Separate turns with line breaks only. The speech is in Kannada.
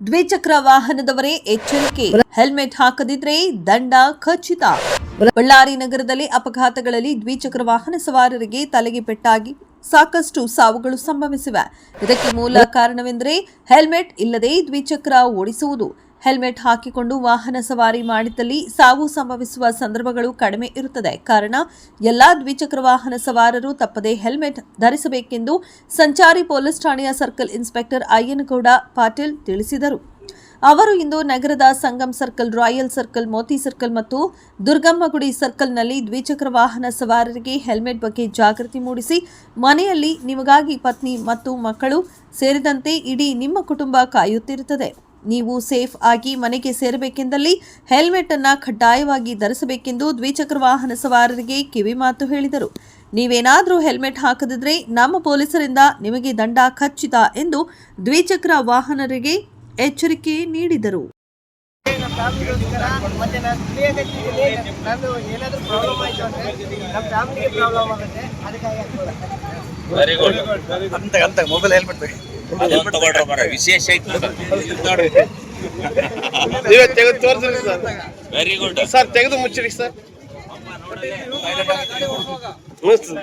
ದ್ವಿಚಕ್ರ ವಾಹನದವರೇ ಎಚ್ಚರಿಕೆ. ಹೆಲ್ಮೆಟ್ ಹಾಕದಿದ್ರೆ ದಂಡ ಖಚಿತ. ಬಳ್ಳಾರಿ ನಗರದಲ್ಲಿ ಅಪಘಾತಗಳಲ್ಲಿ ದ್ವಿಚಕ್ರ ವಾಹನ ಸವಾರರಿಗೆ ತಲೆಗೆ ಪೆಟ್ಟಾಗಿ ಸಾಕಷ್ಟು ಸಾವುಗಳು ಸಂಭವಿಸಿವೆ. ಇದಕ್ಕೆ ಮೂಲ ಕಾರಣವೆಂದರೆ ಹೆಲ್ಮೆಟ್ ಇಲ್ಲದೆ ದ್ವಿಚಕ್ರ ಓಡಿಸುವುದು. ಹೆಲ್ಮೆಟ್ ಹಾಕಿಕೊಂಡು ವಾಹನ ಸವಾರಿ ಮಾಡಿದಲ್ಲಿ ಸಾವು ಸಂಭವಿಸುವ ಸಂದರ್ಭಗಳು ಕಡಿಮೆ ಇರುತ್ತದೆ. ಕಾರಣ, ಎಲ್ಲಾ ದ್ವಿಚಕ್ರ ವಾಹನ ಸವಾರರು ತಪ್ಪದೇ ಹೆಲ್ಮೆಟ್ ಧರಿಸಬೇಕೆಂದು ಸಂಚಾರಿ ಪೊಲೀಸ್ ಠಾಣೆಯ ಸರ್ಕಲ್ ಇನ್ಸ್ಪೆಕ್ಟರ್ ಅಯ್ಯನಗೌಡ ಪಾಟೀಲ್ ತಿಳಿಸಿದರು. ಅವರು ಇಂದು ನಗರದ Sangam circle, royal circle, Moti circle ಮತ್ತು ದುರ್ಗಮ್ಮಗುಡಿ ಸರ್ಕಲ್ನಲ್ಲಿ ದ್ವಿಚಕ್ರ ವಾಹನ ಸವಾರರಿಗೆ ಹೆಲ್ಮೆಟ್ ಬಗ್ಗೆ ಜಾಗೃತಿ ಮೂಡಿಸಿ, ಮನೆಯಲ್ಲಿ ನಿಮಗಾಗಿ ಪತ್ನಿ ಮತ್ತು ಮಕ್ಕಳು ಸೇರಿದಂತೆ ಇಡೀ ನಿಮ್ಮ ಕುಟುಂಬ ಕಾಯುತ್ತಿರುತ್ತದೆ. ನೀವು ಸೇಫ್ ಆಗಿ ಮನೆಗೆ ಸೇರಬೇಕೆಂದಲ್ಲಿ ಹೆಲ್ಮೆಟ್ ಅನ್ನು ಕಡ್ಡಾಯವಾಗಿ ಧರಿಸಬೇಕೆಂದು ದ್ವಿಚಕ್ರ ವಾಹನ ಸವಾರರಿಗೆ ಕಿವಿ ಮಾತು ಹೇಳಿದರು. ನೀವೇನಾದರೂ ಹೆಲ್ಮೆಟ್ ಹಾಕದಿದ್ರೆ ನಮ್ಮ ಪೊಲೀಸರಿಂದ ನಿಮಗೆ ದಂಡ ಖಚಿತ ಎಂದು ದ್ವಿಚಕ್ರ ವಾಹನರಿಗೆ ಎಚ್ಚರಿಕೆ ನೀಡಿದರು.
ಮತ್ತೆ ನಾನು ತಿಳಿಯಕತ್ತಿದ್ದೀನಿ ನಂದು ಏನಾದರೂ ಪ್ರಾಬ್ಲಮ್ ಆಯಿತು ಅಂದರೆ ನಮ್ಮ ಫ್ಯಾಮಿಲಿಗೆ ಪ್ರಾಬ್ಲಮ್ ಆಗುತ್ತೆ ಅದಕ್ಕಾಗಿ ಹಾಕ್ಕೊಳ್ಳ
ವೆರಿ ಗುಡ್
ಅಂತ ಅಂತ ಮೊಬೈಲ್ ಹೆಲ್ಮೆಟ್ ಬೇಕು
ಅದೊಂದು ತಗೊಳ್ರ ಮರ ವಿಶೇಷ ಐತಿ ನೋಡಿ
ನೀವೇ ತೆಗೆದು ತೋರಿಸ್ರಿ ಸರ್.
ವೆರಿ ಗುಡ್
ಸರ್ ತೆಗೆದು ಮುಚ್ಚಿರಿ ಸರ್. ಹ್ಞೂ ಸರ್.